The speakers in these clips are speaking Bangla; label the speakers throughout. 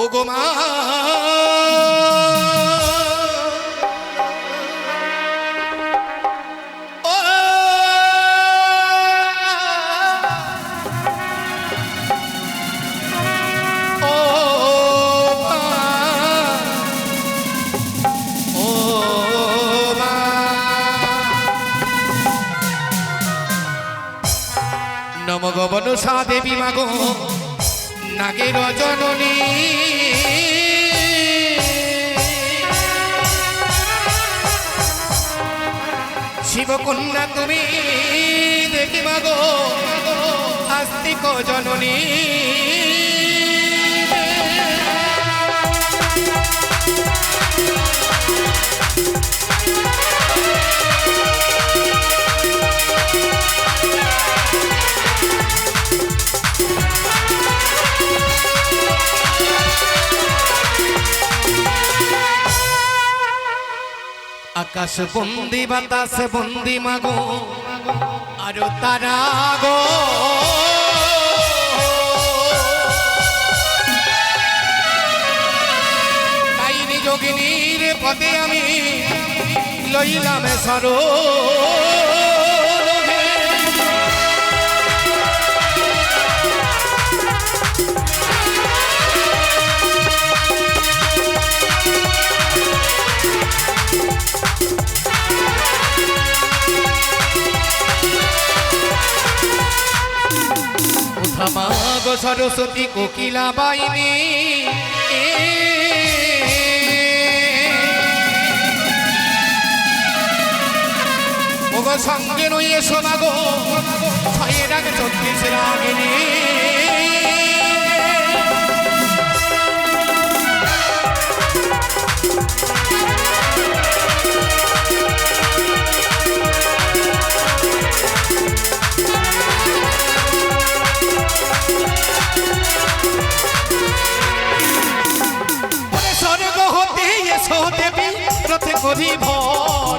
Speaker 1: ও গো মা নম গবন সা দেবী মাগো লাগে রজনী শিবকন্যা তুমি দেখিবা গো আস্তিক জননী আকাশ বন্দি বাতাস বন্দি মাগো আর তারা গো তাইনি যোগিনীর পদে আমি লইলাম সরো সরস্বতী কোকিলা বাইনি সঙ্গে নইয়ে সোনাগো ছয় রাগ চব্বিশ রাগিনী আছে করি ভর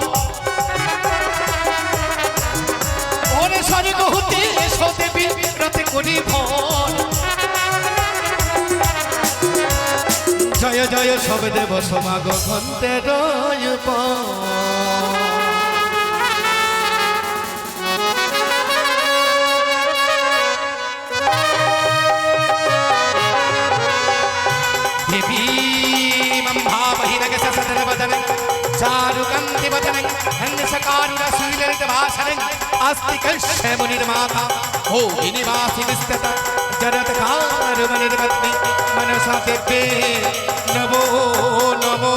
Speaker 1: ভরে স্বর্গ হতে এসো দেবী রাতে করি ভর জয় জয় সব দেব সমাগ ঘন্তে রয় चारुकन्तिवदनं हन्सकारुरसूलरितभाषणम् अस्तिकश्यमुनिर्माता ओ विनिवासिनिस्तत जगत्कारुमनिर्वत्नि मनसा देवे नमो नमो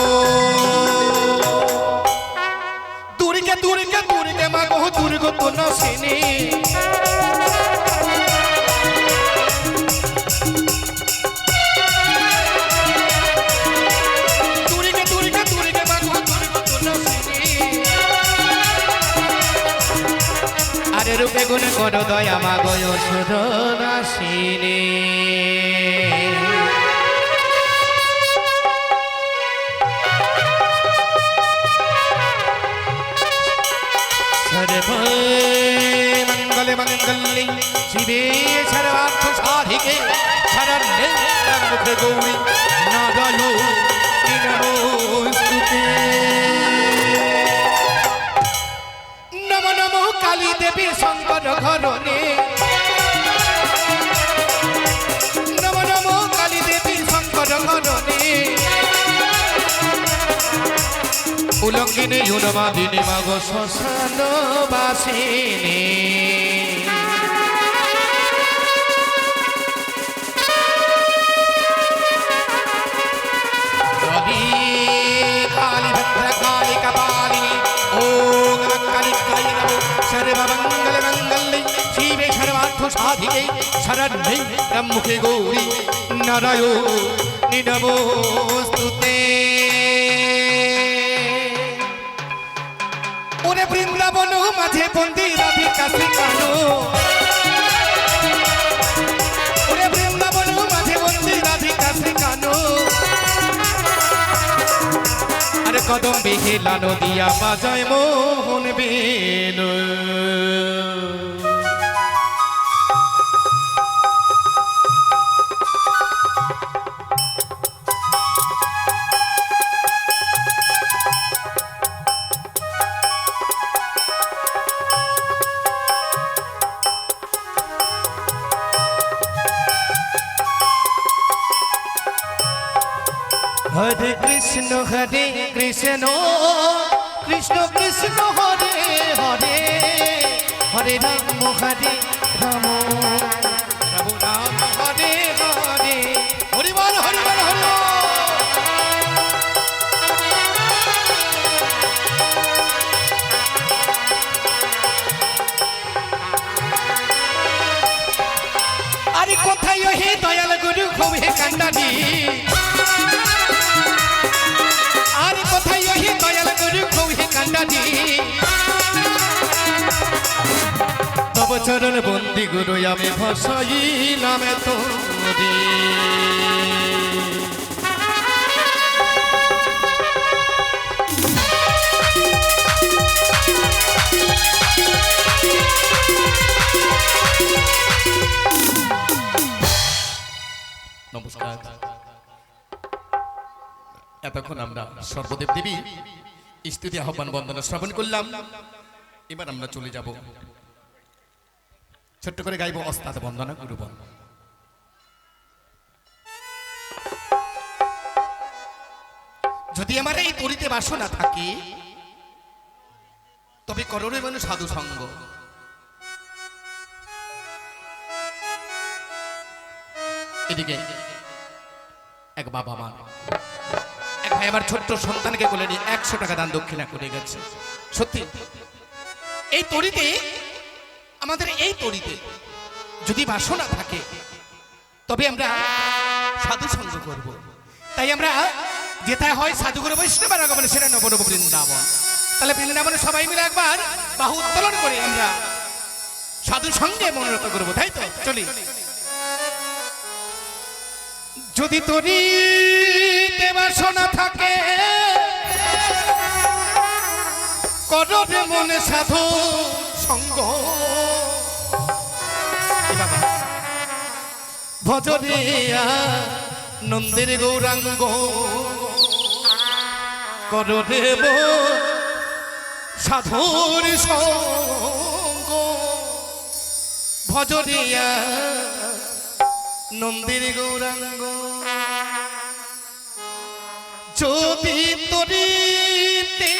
Speaker 1: दुर्गे दुर्गे दुर्गे मगो दुर्गो तुनसिनी রূপে গুণ করো দয়া মাগো সুধনাশিনী মঙ্গলে মঙ্গলে শিবে সর্বার্থ সাধিকে শরণ্যে গৌরী নগলো নমস্তুতে কালী দেবী শঙ্কর ঘরণে নম নম কালী দেবী শঙ্কর ঘরণে উলঙ্গিনী উন্মাদিনী মাগ শ্মশান বাসিনী സർവമംഗളമംഗളി ശിവേ സർവാർത്ഥ സാധികൈ ശരണ്യൈ ബ്രഹ്മുഖേ ഗൗരി നാരായണി നമോസ്തുതേ ওরে বৃন্দাবন মাঝে বন্দি রাধে কাশি কালো ওরে বৃন্দাবন মাঝে বন্দি রাধে কাশি কালো আরে কদম বিহিলা নদিয়া বাজায় মোর مبين হরে কৃষ্ণ হরে কৃষ্ণ কৃষ্ণ কৃষ্ণ হরে হরে হরে রাম হরে রাম কোথায় হে দয়াল গুরু খুব হে কান্ডানি জানি তব চরণ বন্দি গুরু আমি ভসাই নামে তোরে
Speaker 2: নমস্কার এতক্ষণ আমরা সর্বদেব দেবী স্তুতি আহ্বান বন্দনা শ্রবণ করলাম এবার আমরা চলে যাব ছোট্ট করে গাইব অস্তাদ বন্দনা গুরু বন্দন যদি আমার এই তরিতে বাসনা থাকে তবে করণে মানে সাধু সঙ্গ এদিকে এক বাবা মা ভাই আমার ছোট্ট সন্তানকে বলে নিয়ে একশো টাকা দান দক্ষিণা করে গেছে সত্যি এই তরিতে আমাদের এই তরিতে যদি বাসনা থাকে তবে আমরা সাধু সঙ্গ করব তাই আমরা যেটা হয় সাধু করে বৈষ্ণব আগমনে সেটা নবর বৃন্দাবন তাহলে বৃন্দাবনে সবাই মিলে একবার বাহু উত্তোলন করে আমরা সাধু সঙ্গে মনোরত করবো তাই তো চলি যদি তোরই বাসনা থাকে করবে মনে সাধু সঙ্গ ভজরিয়া নন্দের গৌরাঙ্গ করদেব সাধুর সঙ্গ ভজনিয়া নন্দির গৌরাঙ্গ যদি তরিতে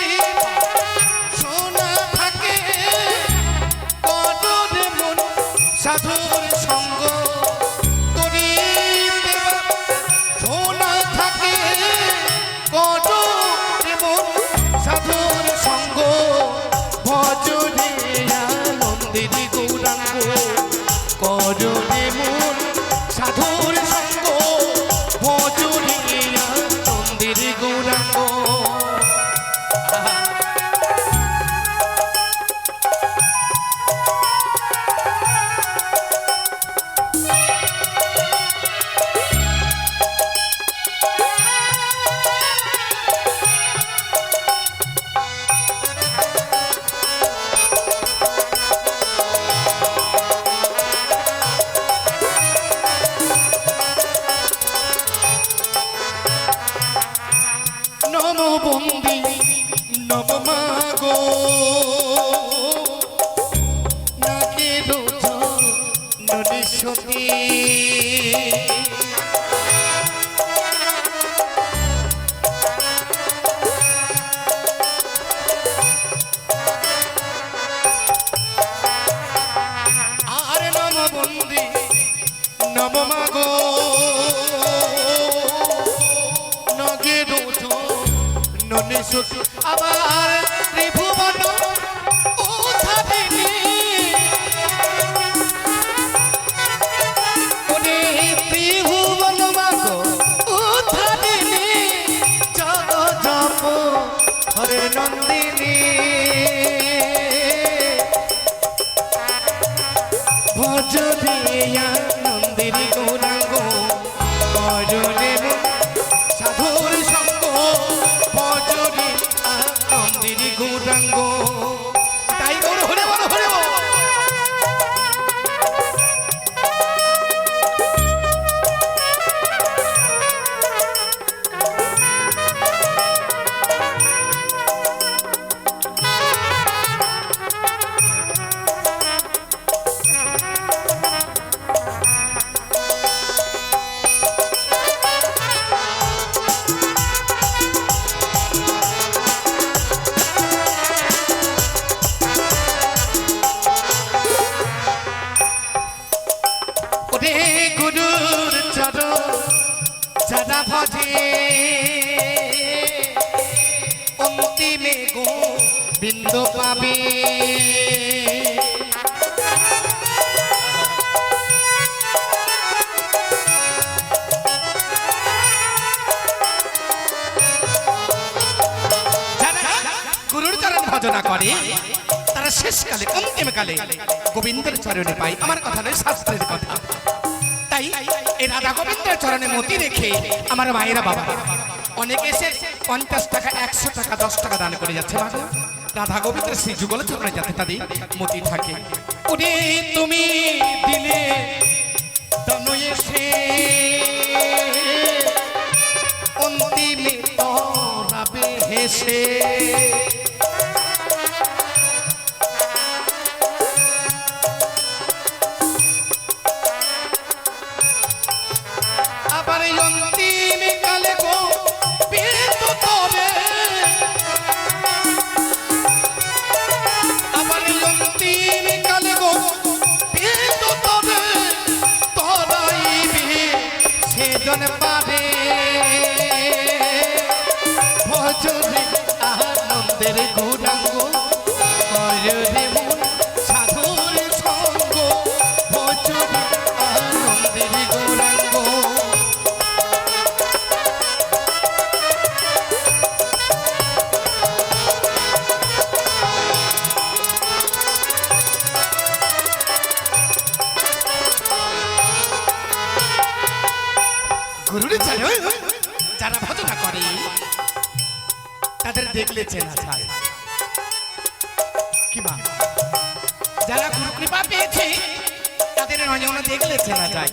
Speaker 2: কালে গোবিন্দের চরণে পাই আমার কথা নয় শাস্ত্রের কথা তাই এই রাধা গোবিন্দের চরণে মতি রেখে আমার মায়েরা বাবা অনেকে এসে পঞ্চাশ টাকা একশো টাকা দশ টাকা দান করে যাচ্ছে মাগো রাধা গোবিন্দের সেই যুগল চরণে যাতে তাদের মতি থাকে উনি তুমি দিলে তনয়েছে অন্তিমে তরাবে হেসে চলে আনন্দের গুণাঙ্গ করে চেনা ছায় কি মা যারা গুরু কৃপা পেয়েছে তাদের নয়ন দেখলে চেনা যায়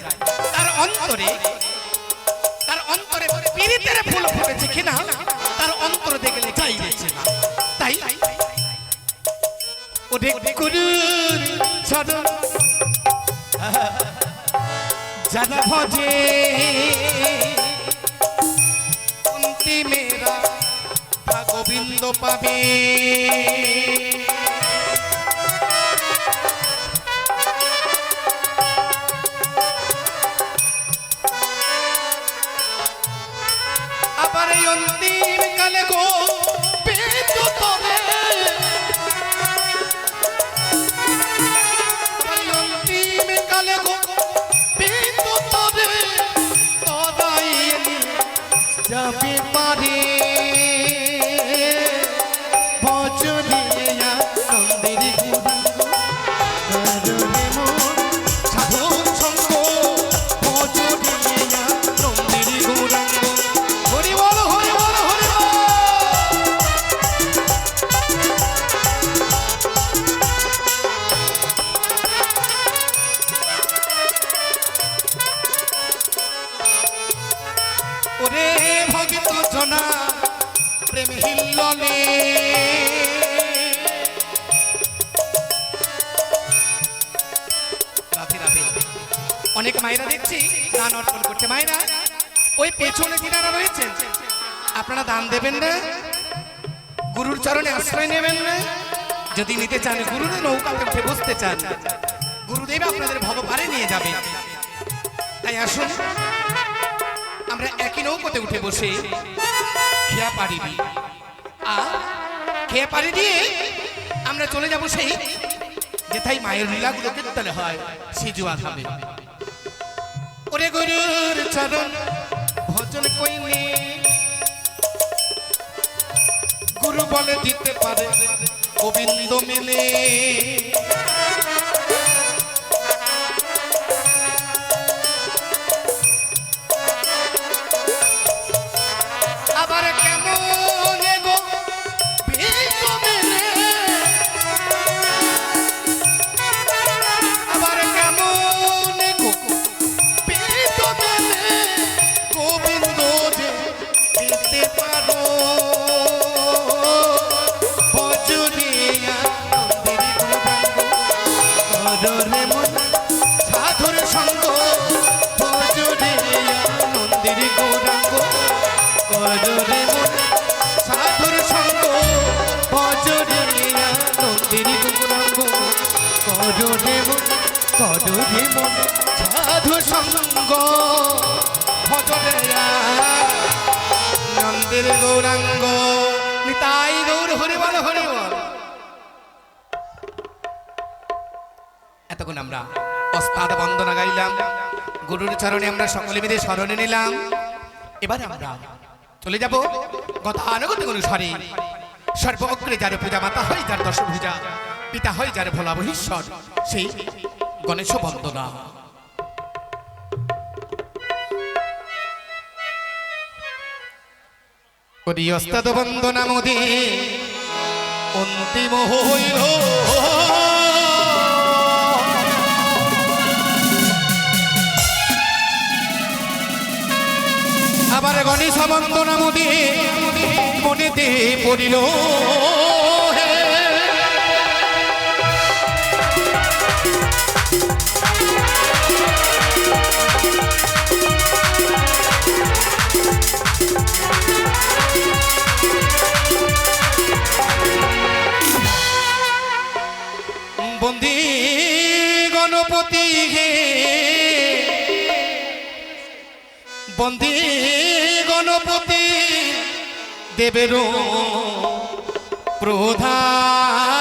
Speaker 2: তার অন্তরে তার অন্তরে পীড়িতের ফুল ফুটেছে কিনা তার অন্তর দেখলে চাই চেনা তাই ওরে গুরুর চরণ যারা ভজে পাবি আবার অন্তিম কালে গো ওরে ভগত জনা প্রেম হিল্ললে অনেক মায়েরা দেখছি দান অর্পণ করছে মায়েরা ওই পেছনে যিনারা রয়েছেন আপনারা দান দেবেন না গুরুর চরণে আশ্রয় নেবেন না যদি নিতে চান গুরুর নৌকাতে উঠে বসতে চান গুরুদেব আপনাদের ভবপারে নিয়ে যাবে তাই আসুন আমরা একই নৌকোতে উঠে বসে খেয়া পাড়ি দিই আর খেয়া পাড়ি দিয়ে আমরা চলে যাব সেই যেথাই মায়ের লীলাগুলো কীর্তনে হয় সে জুয়া খাবে ওরে গুরুর চরণ ভজন কইনি গুরু বলে দিতে পারে গোবিন্দ মেলে সাধু সঙ্গ ভজরে গৌরাঙ্গ নিতাই গৌর হরে বল হরে বল এতক্ষণ আমরা অস্তাদ বন্দনা গাইলাম গুরুর চরণে আমরা সকলে মিলে স্মরণে নিলাম এবার আমরা চলে যাব গতানুগতিক অনুসারে সর্বগ্রে যার পূজা মাতা হয় যার দশ পূজা পিতা হয় যার ভোলা মহেশ্বর সেই গণেশ বন্দনা করিয়স্তাদ বন্দনা মোদে অন্তিম হইল আবার গণেশ বন্দনা মোদে মনেতে পড়িল বন্দি গণপতি দেবের প্রধান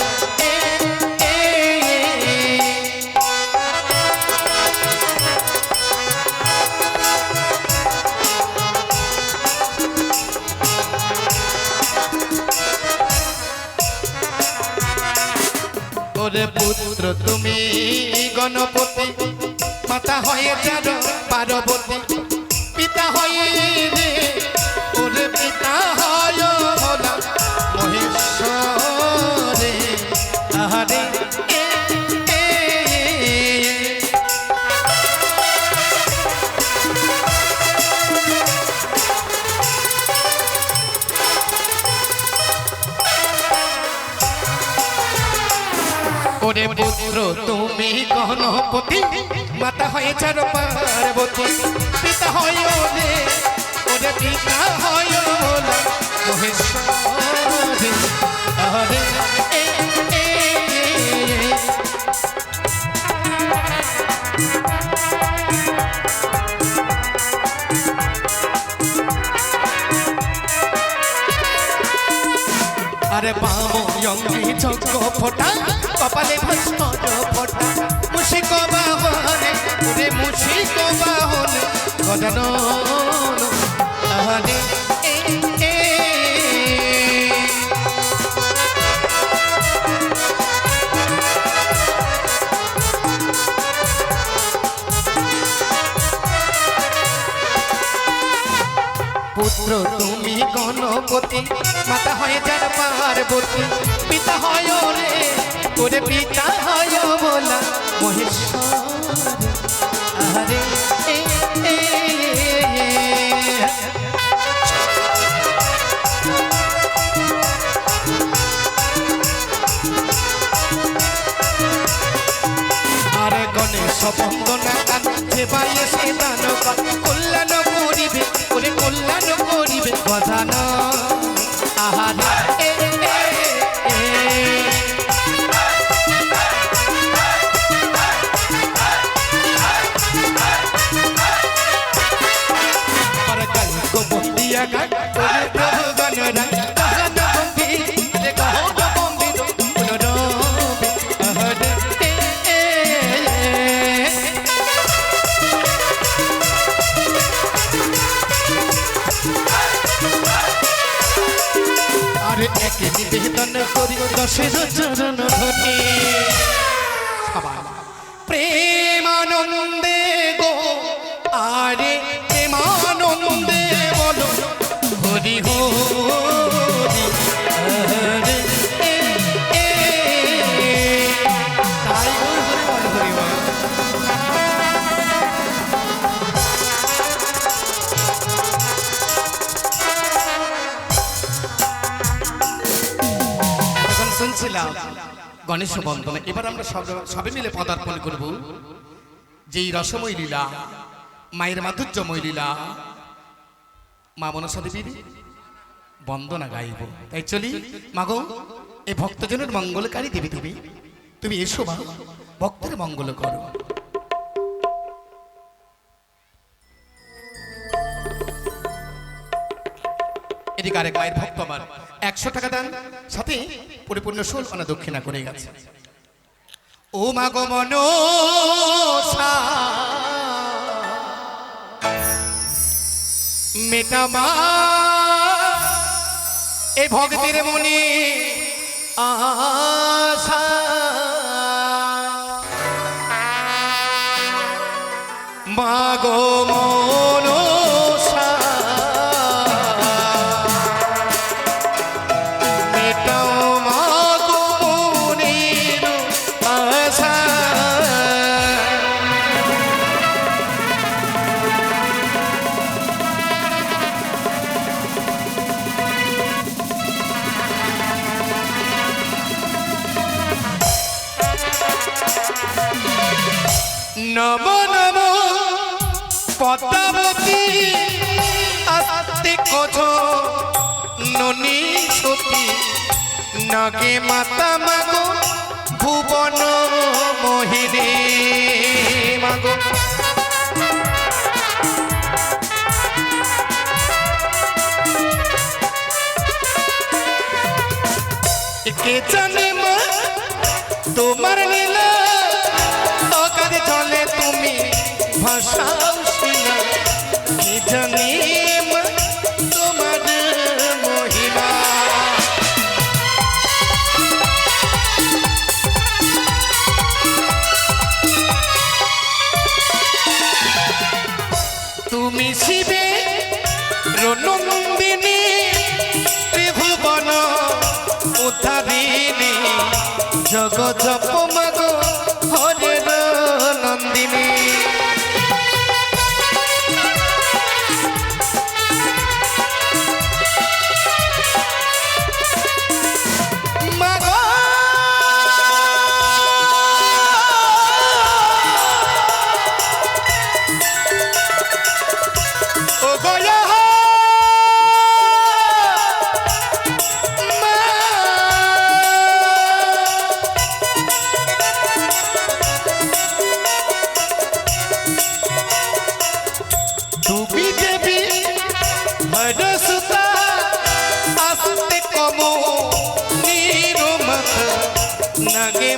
Speaker 2: মোরে পুত্র তুমি গণপতি মাতা হয়ে যার পার্বতী পিতা হয়ে রে পিতা হয় মহেশ্বরে আহারে তুমি গণপতি মাতা হয়ে ছাড়ো পার্বতী পিতা হয় ওরে ওরে পিতা হয় ওরা মহেশ্বরী আরে আরে বাম অঙ্গি চক্র ফোটা কপালে ভস্ম মুশিক বাহনে রে মুশিক বাহনে গজানন আহারে পুত্র তুমি গণপতি মাতা হয় যার পার্বতী পিতা হয় রে তোর পিতা হয় বলা মহেশ্বর আরে আরে গণেশ বন্দনা কাছে বাইরে সে দান দশের চরণ ধরে গণেশ বন্ধনে এবার আমরা সবে মিলে পদার্পণ করব যেই রসময় লীলা মায়ের মাধুর্যময় লীলা মা মনসা দেবীর বন্দনা গাইব তাই চলি মাগো এ ভক্তজনের মঙ্গলকারী দেবী দেবী তুমি এসো মা ভক্তের মঙ্গল করো এদিকে আরেক মায়ের ভক্ত আমার একশো টাকা দান সাথে পরিপূর্ণ শুল অনা দক্ষিণা করে গেছে ও মা গমন মন মেটামা এ ভক্তের মনে আশা মা গমন নগে মাতা মাগো ভুবন মহিরে মাগো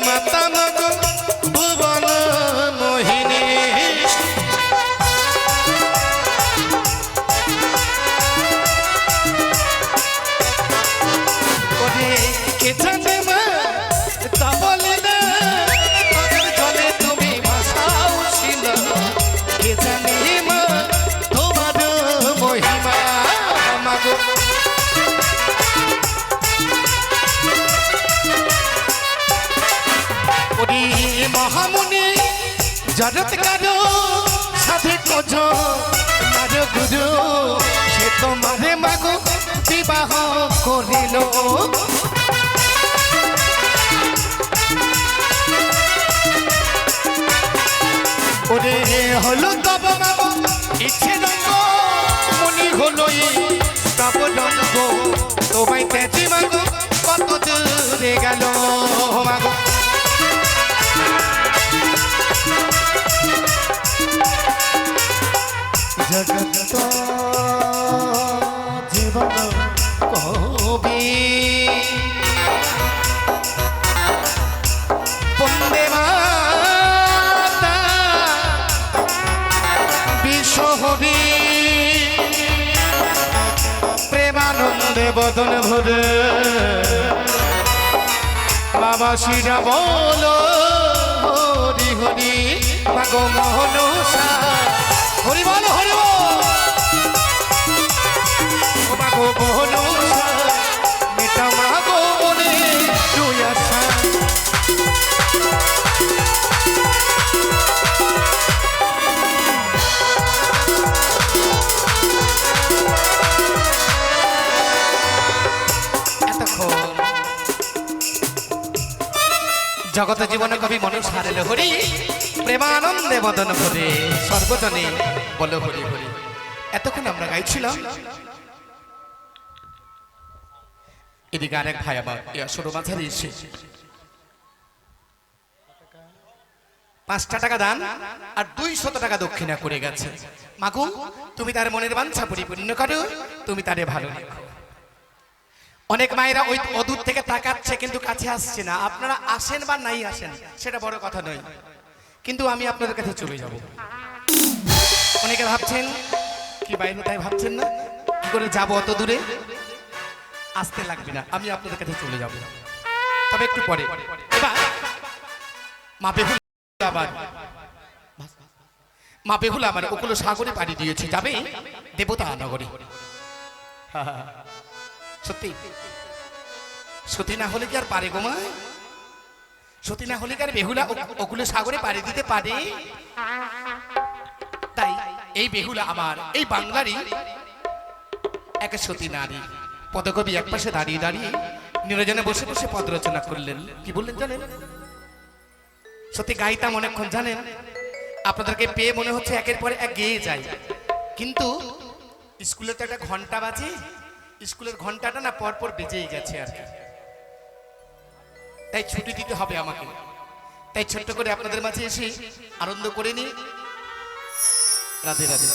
Speaker 2: মাতা শরৎ কারো সাথে কোজো কারো গুরু সে তোমারে মাগো বিবাহ করিল ওরে হলো তব মামা ইচ্ছে রঙ্গ মনি হলোই তব রঙ্গ তোমায় তেজি মাগো কত দূরে গেল মাগো जगत जीवन को भी पुण्य माता বিশহরি প্রেমানন্দে বদন ভরে বাবা বলো হরি হরি ভাগ মোহন সা হরিবল মেটামা গো মনে তুই জগত জীবন কবি মনুষ হারেল হরি প্রেমানন্দে বদন করে সর্বজনে বল হরি হরি এতক্ষণ আমরা গাইছিলাম এদিকে আরেক ভাই আমার সরু মাঝারি এসে পাঁচটা টাকা দান আর দুইশত টাকা দক্ষিণা করে গেছে মাগু তুমি তার মনের বাঞ্ছা পরিপূর্ণ করো তুমি তারে ভালো রেখো অনেক মায়েরা ওই অদূর থেকে তাকাচ্ছে কিন্তু কাছে আসছে না আপনারা আসেন বা নাই আসেন সেটা বড় কথা নয় কিন্তু আমি আপনাদের কাছে চলে যাব অনেকে ভাবছেন কি বাইরে তাই ভাবছেন না কি করে যাব অত দূরে আসতে লাগবে না আমি আপনাদের কাছে চলে যাব তবে একটু পরে এবার মা বেহুল আবার মা বেহুল আমার ওগুলো সাগরে পাড়ি দিয়েছে যাবে দেবতা নগরী হ্যাঁ সত্যি সতী না হলে কি আর পারে গোমা সতী না হলে কি আর বেহুলা ওগুলো সাগরে পারে দিতে পারে তাই এই বেহুলা আমার এই বাংলারই এক সতী নারী পদকবি এক পাশে দাঁড়িয়ে দাঁড়িয়ে নিরজনে বসে বসে পদ রচনা করলেন কি বললেন জানেন সত্যি গাইতাম অনেকক্ষণ জানেন আপনাদেরকে পেয়ে মনে হচ্ছে একের পরে এক গেয়ে যায় কিন্তু স্কুলে তো একটা ঘন্টা বাজে স্কুলের ঘন্টাটা না পরপর বেজেই গেছে আর কি তাই ছুটি দিতে হবে আমাকে তাই ছোট্ট করে আপনাদের মাঝে এসে আনন্দ করে নি রাধে রাধে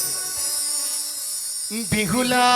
Speaker 2: বিহুলা